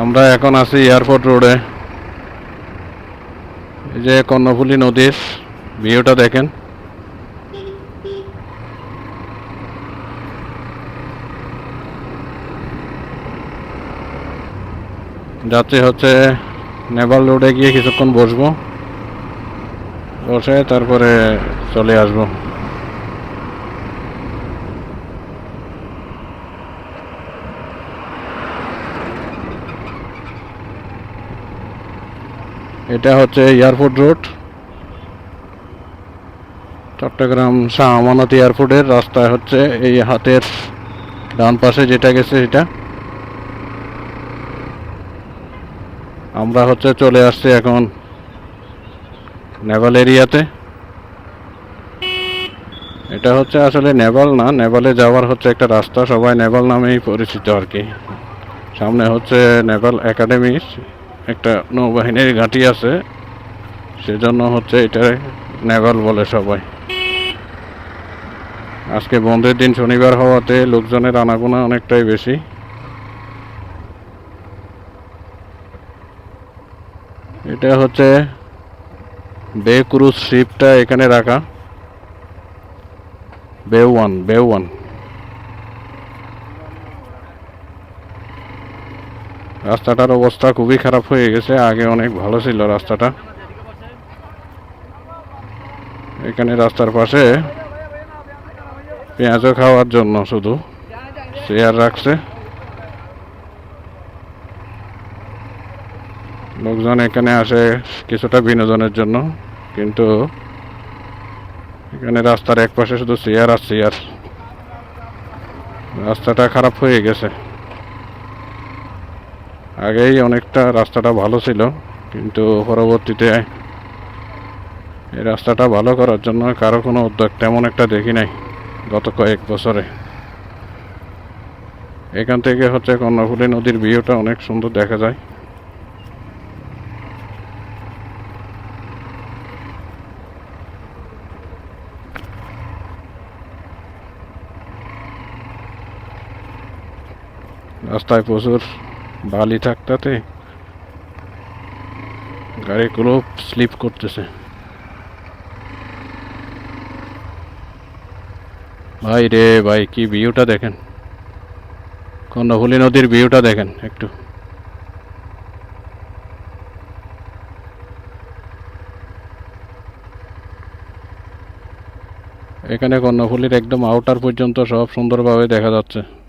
আমরা এখন আছি এয়ারপোর্ট রোডে। এই যে কর্ণফুলী নদীর ভিউটা দেখেন। যাচ্ছে হচ্ছে নেভাল রোডে গিয়ে কিছুক্ষণ বসবো। বসে তারপরে চলে আসব। এটা হচ্ছে এয়ারপোর্ট রোড। চট্টগ্রাম শাহ আমানত এয়ারপোর্টের রাস্তায় হচ্ছে এই হাতের ডান পাশে যেটা গেছে এটা আমরা হচ্ছে চলে আসছি এখন নেভাল এরিয়াতে। এটা হচ্ছে আসলে নেভাল না, নেভালে যাওয়ার হচ্ছে একটা রাস্তা, সবাই নেভাল নামেই পরিচিত আর কি। সামনে হচ্ছে নেভাল একাডেমির একটা নৌবাহিনীর ঘাঁটি আছে। সেজন্য হচ্ছে এটা নেভাল বলে সবাই। আজকে বন্ধের দিন শনিবার হওয়াতে লোকজনের আনাগোনা অনেকটাই বেশি। এটা হচ্ছে বে ক্রুজ শিপটা এখানে রাখা। বে ওয়ান বে ওয়ান। রাস্তাটার অবস্থা খুবই খারাপ হয়ে গেছে, আগে অনেক ভালো ছিল রাস্তাটা। এখানে রাস্তার পাশে পেঁয়াজও খাওয়ার জন্য শুধু চেয়ার রাখছে। লোকজন এখানে আসে কিছুটা বিনোদনের জন্য, কিন্তু এখানে রাস্তার এক পাশে শুধু চেয়ার আর চেয়ার রাস্তাটা খারাপ হয়ে গেছে। আগেই অনেকটা রাস্তাটা ভালো ছিল, কিন্তু পরবর্তীতে এই রাস্তাটা ভালো করার জন্য কারও কোনো উদ্যোগ তেমন একটা দেখি নাই গত কয়েক বছরে। এখান থেকে হচ্ছে কর্ণফুলী নদীর ভিউটা অনেক সুন্দর দেখা যায়। রাস্তায় প্রচুর বালি থাকতাতে গাড়িগুলো স্লিপ করতেছে। ভাই রে ভাই, কি ভিউটা দেখেন? কর্ণফুলী নদীর ভিউটা দেখেন একটু। এখানে কর্ণফুলীর একদম আউটার পর্যন্ত সব সুন্দরভাবে দেখা যাচ্ছে।